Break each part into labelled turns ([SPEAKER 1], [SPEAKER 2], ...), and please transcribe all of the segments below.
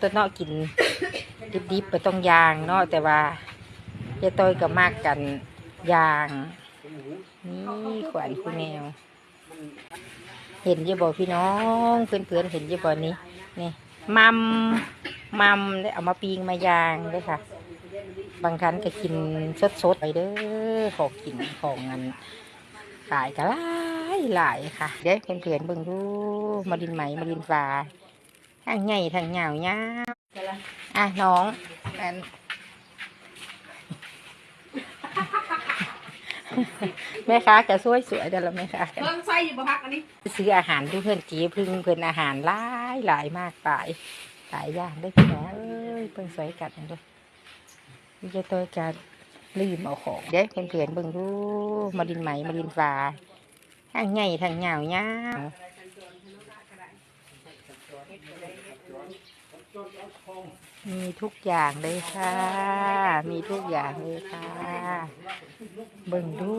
[SPEAKER 1] ตัวเนาะกินดิบๆไปต้องยางเนาะแต่ว่ายายต้อยก็มากกันยาง นี่ขวัญคุณแมว เห็นยี่บ่พี่น้องเพื่อนๆเห็นยี่บ่นี้นี่มัมมัมได้เอามาปีงมายางเลยค่ะ บางครั้งก็กินสดๆไปเด้อของกินของเงินขายก็หลายหลายค่ะเด้เพื่อนๆเบิ่งดูมาดินไหมมาดินฟ้า ทั้งใหญ่ทั้งเหงาเนี้ยาวอะน้องอันแม่ค้าก็สวยสวยๆเด้อละแม่ค้า
[SPEAKER 2] เพิ่งใส่อยู่บ่พักอันนี้
[SPEAKER 1] ซื้ออาหารที่เพื่อนจีพึ่งเพื่อนอาหารหลายหลายมากหลายหลายอย่างได้อพี่น้องเอ้ยเพิ่งสวยกัดอันด้วยมีจะตัวการลืมเอาของเด้เพื่อนเพื่อนๆเบิ่งดูมาดินไหมมาดินฟ้าทั้งใหญ่ทั้งเหงาเนี้ย มีทุกอย่างเลยค่ะ มีทุกอย่างเลยค่ะ เบิ่งดู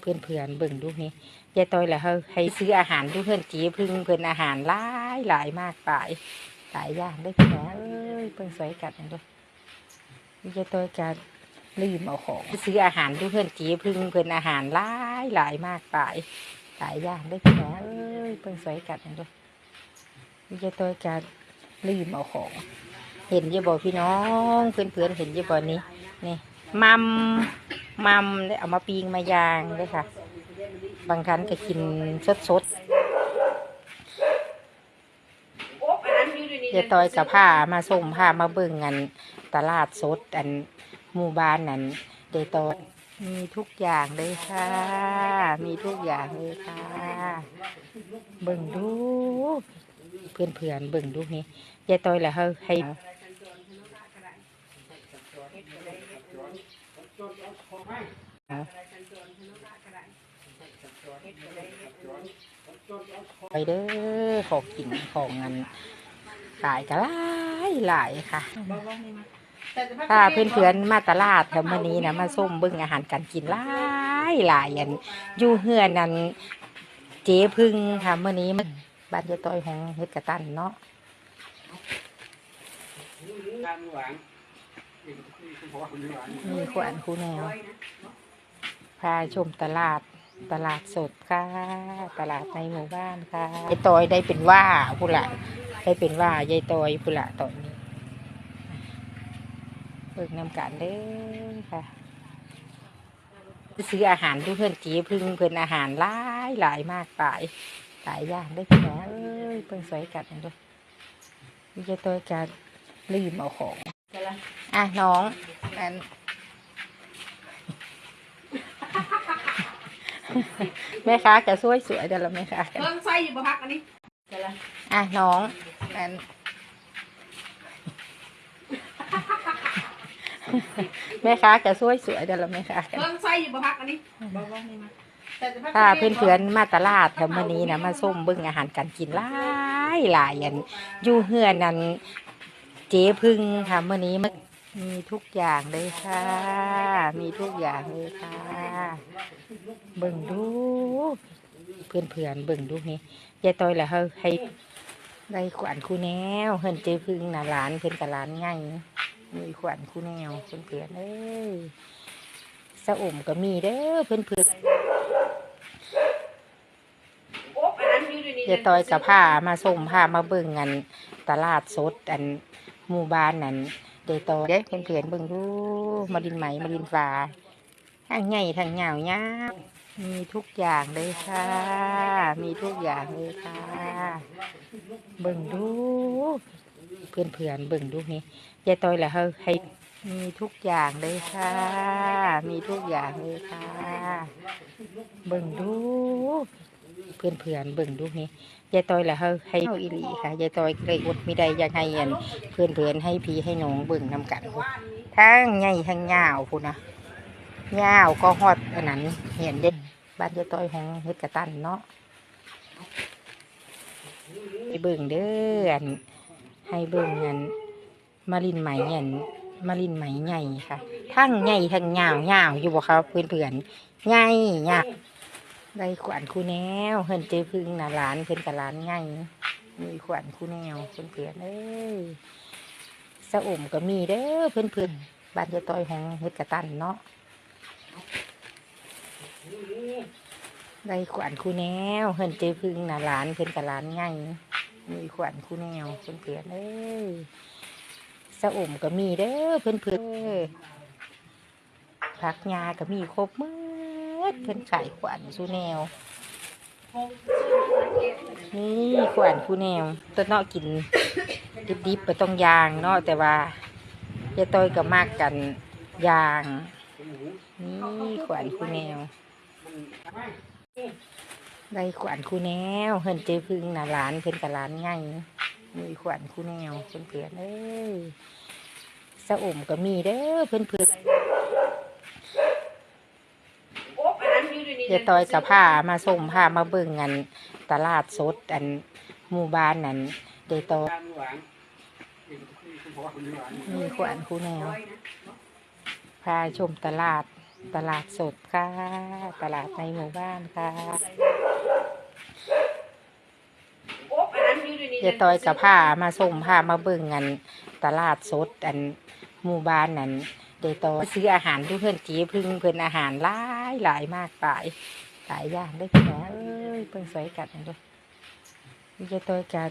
[SPEAKER 1] เพื่อนเพื่อนๆเบิ่งดูนี่ยายต้อยแหละเฮาให้ซื้ออาหารดูเพื่อนจีพึ่งเพื่อนอาหารหลายหลายมากหลายหลายอย่างได้อพี่น้องเอ้ยเพิ่งสวยกัดอันด้วยยายต้อยการลืมเอาของซื้ออาหารดูเพื่อนจีพึ่งเพื่อนอาหารหลายหลายมากหลายหลายอย่างได้อพี่น้องเอ้ยเพิ่งสวยกัดอันด้วย มียายต้อยการลืมเอาของ เห็นยี่บ่พี่น้องเพื่อนเพื่อนๆเห็นยี่บ่นี้นี่มัมมัมได้เอามาปีงมายางเลยค่ะ บางครั้งก็กินสดสด
[SPEAKER 2] โอ๊บอันนั้นอยู่ในนี้
[SPEAKER 1] ๆยายต้อยกับผ้ามาส่งผ้ามาเบิ่งกันตลาดสดอันหมู่บ้านนั้นยายต้อยมีทุกอย่างเลยค่ะ มีทุกอย่างเลยค่ะ เบิ่งดู เพื่อนเพื่อนๆเบิ่งดูนี่ยายต้อยแหละเฮาให้ไปเด้อของกินของเงินขายก็หลายหลายค่ะถ้าเพื่อนเพื่อนๆมาตลาดแถวมื้อนี้นะมาส้มเบิ่งอาหารการกินหลายหลายอันอยู่เฮือนนั้นเจ๊พึ่งค่ะมื้อนี้มัน บ้านยายต้อยของเฮ็ดกระตันเนาะ
[SPEAKER 3] ทางหวานเพราะว่าคุณหวาน
[SPEAKER 1] มีขวานคูแนว พาชมตลาดตลาดสดค่ะ ตลาดในหมู่บ้านค่ะยายต้อยได้เป็นว่าพุละได้เป็นว่ายายต้อยพุละตอนนี้เบิกนำกันเด้อค่ะซื้ออาหารดูเพื่อนจีพึ่งเพื่อนอาหารหลายหลายมากหลาย หลายอย่างได้อพี่น้องเอ้ยเพิ่งสวยกัดอันด้วยมีจะตัวการลืมเอาของอะน้องอันแม่ค้าก็สวยสวยๆเดี๋ยวเราแม่ค้ากัน
[SPEAKER 2] เพิ่งใส่อยู่บ่พักอันนี้
[SPEAKER 1] อะน้องอันแม่ค้าก็สวยสวยๆเดี๋ยวเราแม่ค้ากัน
[SPEAKER 2] เพิ่งใส่อยู่บ่พักอันนี้บ่บ่นี่มาแต่จะพัก
[SPEAKER 1] ถ้าเพื่อนๆมาตลาดแถวมื้อนี้นะมาส้มเบิ่งอาหารการกินหลายหลายอันอยู่เฮือนนั้นเจ๊พึ่งค่ะมื้อนี้มันมีทุกอย่างเลยค่ะ มีทุกอย่างเลยค่ะ เบิ่งดูเพื่อนๆเบิ่งดูนี่ยายต้อยแหละเฮาให้ได้ขวัญคู่แนวเฮือนเจ๊พึ่งน่ะหลานเพิ่อนกับหลานใหญ่มีขวัญคู่แนวเพื่อนๆเอ้ยสะอมก็มีเด้อเพื่อนๆ
[SPEAKER 2] อ๊บ อันนั้นอยู่ในนี้
[SPEAKER 1] ยต้อยกับผ้ามาส่งผ้ามาเบิ่งกันตลาดสดอันหมู่บ้านนั้นยายต้อยเด้เพื่อนเพื่อนเบิ่งดูมาดินไหมมาดินฟ้าทั้งใหญ่ทั้งเหงาเนี้ยมีทุกอย่างเลยค่ะ มีทุกอย่างเลยค่ะ เบิ่งดู เพื่อนเพื่อนเบิ่งดูนี่ยายต้อยแหละเฮาให้มีทุกอย่างเลยค่ะ มีทุกอย่างเลยค่ะ เบิ่งดู พื่อนเพื่อนเบิ่งดูนี่ยายต้อยแหละเฮาให้เฮาอีหลีค่ะยายต้อยเลยอดไม่ได้อยากให้อันเพื่อนเพื่อนให้พี่ให้น้องเบิ่งนำกันทั้งใหญ่ทั้งยาวพูนนะยาวก็ฮอดอันนั้นเห็นเด็ดบ้านยายต้อยของเฮ็ดกระตันเนาะไปเบิ่งเด้ออันให้เบิ่งอันมารินไหมอันมารินไหมใหญ่ค่ะทั้งใหญ่ทั้งยาวยาวอยู่บ่ครับเพื่อนเพื่อนใหญ่ยาว ได้ขวัญคูแนวเฮินเจพึ่งน่ะหลานเพิ่นกับหลานไงมีขวัญคู่แนวเพื่นเพื่อนเอ้ยสะอมก็มีเด้อเพื่อนเพื่อนบ้านยายต้อยของเฮ็ดกระตันเนาะได้ขวัญคู่แนวเพิ่นเจอพึ่งน่ะหลานเพิ่นกับหลานไงมีขวัญคู่แนวเพื่อนเพื่อนเอ้ยสะอมก็มีเด้อเพื่อนเพื่อนๆผักยาก็มีครบมือ ดเพิ่นขายขวัญสู้แนว นี่ขวานคู่แนวตัวเนาะกิน ดิบๆไปต้องยางเนาะแต่ว่ายาต้อยก็มากกันยาง นี่ขวานคู่แนวได้ขวานคู่แนวเพิ่นเจอพึ่งนะหลานเพิ่นกับหลานไงมีขวานคู่แนวเพิ่นเพื่อนเอ้ยสะอมก็มีเด้อเพิ่นเพื่อน
[SPEAKER 2] โอ๊บอันนั้นอ ยู่ในนี้
[SPEAKER 1] ยายต้อยกับผ้ามาส่งผ้ามาเบิ่งกันตลาดสดอันหมู่บ้านนั้นเดต้อย
[SPEAKER 3] มี
[SPEAKER 1] ขวานคูแนวพาชมตลาดตลาดสดค่ะ ตลาดในหมู่บ้านค่ะ
[SPEAKER 2] โอ๊บอันนั้นอยู่ในนี้
[SPEAKER 1] ยายต้อยกับผ้ามาส่งผ้ามาเบิ่งกันตลาดสดอันหมู่บ้านนั้น เดต้อซื้ออาหารทุกเพื่อนจีพึ่งเพื่อนอาหารหลายหลายมากหลายหลายอย่างได้อพี่น้องเอ้ยเพิ่งสวยกัดนะด้วยยายตอยการ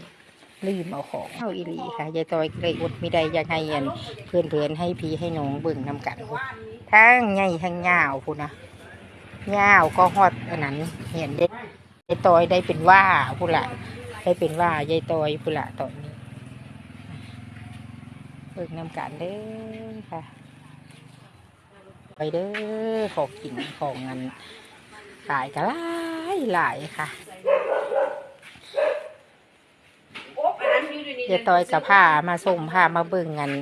[SPEAKER 1] ลืมเอาของเข้าอีหลีค่ะยายต้อยก็เลยอดไม่ได้ยากให้อันเพื่อนเพื่อนให้พี่ให้น้องเบิ่งนำกันทั้งใหญ่ทั้งยาวพุ่นะยาวก็ฮอดอันนั้นเห็นเด็ยายตอยได้เป็นว่าพุ่นละได้เป็นว่ายายตอยพุ่นละตอนนี้เบิ่งนำกันเด้อค่ะ เด้อของกินของเงินขายก็หลายหลายค่ะ
[SPEAKER 2] โอ๊บอันนั้นอยู่ในนี้
[SPEAKER 1] ยายต้อยกับผ้ามาส่งผ้ามาเบิ่งกัน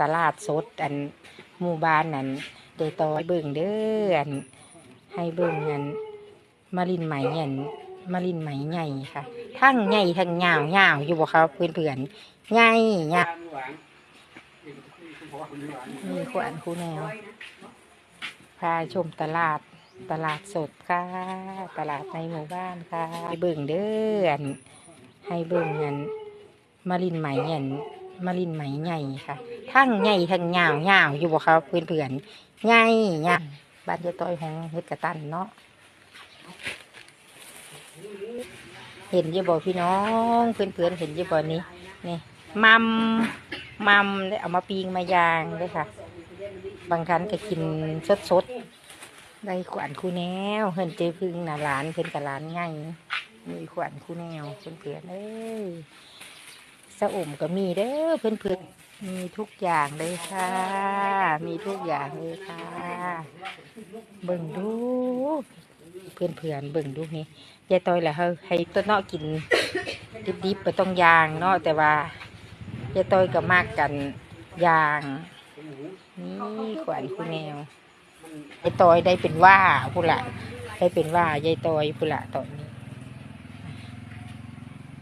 [SPEAKER 1] ตลาดสดอันหมู่บ้านนั้นยายต้อยเบิ่งเด้ออันให้เบิ่งอันมาลินไหมอันมาลินไหมใหญ่ค่ะทั้งใหญ่ทั้งยาวยาวอยู่บ่ครับเพื่อนเพื่อนใหญ่ยาว
[SPEAKER 3] ตามหวานนี่คุณพ่อคุณหวาน
[SPEAKER 1] มีขวานคู่แนว พาชมตลาดตลาดสดค่ะ ตลาดในหมู่บ้านค่ะไปเบิ่งเด้ออันให้เบิ่งอันมาลินไหมอันมาลินไหมใหญ่ค่ะ ทั้งใหญ่ทั้งยาวยาวอยู่บ่ครับเพื่อนเพื่อนใหญ่ยาวบ้านยายต้อยของเฮ็ดกระตันเนาะเห็นยี่บ่พี่น้องเพื่อนเพื่อนเห็นยี่บ่นี้นี่มัมมัมได้เอามาปีงมายางเลยค่ะ บางครั้งก็กินสดสดได้ขวานคู่แนวเพิ่นเจอพึ่งน่ะหลานเพิ่นกับหลานไงมีขวานคู่แนวเพิ่นเพื่อนเอ้ยสะอมก็มีเด้อเพื่อนเพื่อนมีทุกอย่างเลยค่ะ มีทุกอย่างเลยค่ะ เบิ่งดู เพื่อนเพื่อนเบิ่งดูนี่ยายต้อยแหละเฮาให้ต้นเนาะกินดิบๆไปต้องยางเนาะแต่ว่ายายต้อยก็มากกันยาง นี่ขวานคู่แนวยายตอยได้เป็นว่าพุ่นละได้เป็นว่ายายตอยพุ่นละตอนนี้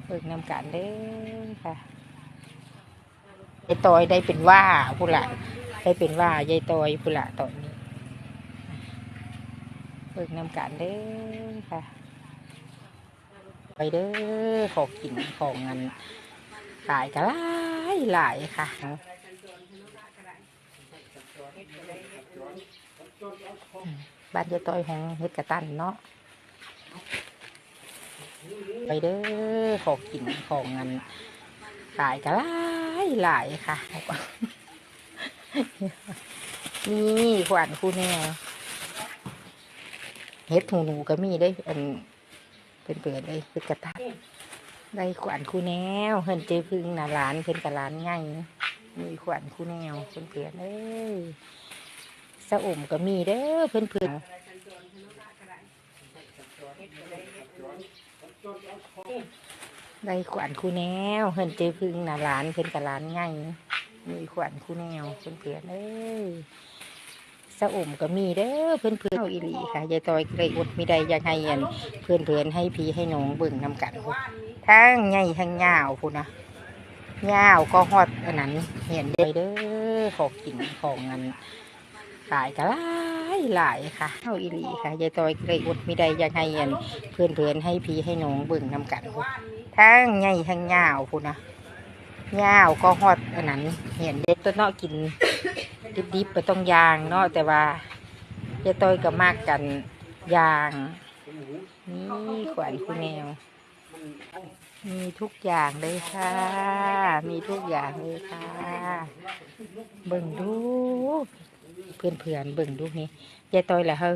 [SPEAKER 1] เบิกนำกันเด้อค่ะยายตอยได้เป็นว่าพุ่นละได้เป็นว่ายายตอยพุ่นละตอนนี้เบิกนำกันเด้อค่ะไปเด้อของกินของเงินขายก็หลายหลายค่ะ บ้านยายต้อยของเฮ็ดกระตันเนาะไปเด้อของกินของเงินขายก็หลายหลายค่ะ นี่ขวานคู่แนวเฮ็ดหูหนูก็มีได้อันเป็นเปิดเลยเฮ็ดกระตันได้ขวานคู่แนวเพิ่นเจพึ่งนะหลานเพิ่นกับหลานไงมีขวานคู่แนวเพิ่นเปิดเอ้ย สะอมก็มีเด้อเพื่อนเพื่อนได้ขวานคู่แนวเพิ่นเจพึ่งน่ะหลานเพิ่นกับหลานไงมีขวานคู่แนวเพื่อนเพื่อนเอ้ยสะอมก็มีเด้อเพื่อนเพื่อนอาอีหลีค่ะยายต้อยก็เลยอดไม่ได้ยากให้อันเพื่อนเพื่อนๆให้พีให้น้องเบิ่งนำกันพุ่นทั้งใหญ่ทั้งยาวพุ่นะยาวก็ฮอดอันนั้นเห็นได้เด้อของกินของเงิน ขายก็หลายหลายค่ะเอาอีหลีค่ะยายต้อยเลยอดไม่ได้อยากให้อันเพื่อนเพื่อนๆให้พี่ให้น้องเบิ่งนำกันทั้งใหญ่ทั้งยาวพูนนะยาวก็ฮอดอันนั้น เห็นเด็ดตัวเนาะกินดิบๆไปต้องยางเนาะแต่ว่าเจ๊ต้อยก็มากกันยางนี่ขวัญคุณแมว
[SPEAKER 3] มี
[SPEAKER 1] ทุกอย่างเลยค่ะ มีทุกอย่างเลยค่ะ เบิ่งดู เพื่อนเพื่อนเบิ่งดูนี่ยายต้อยแหละเฮา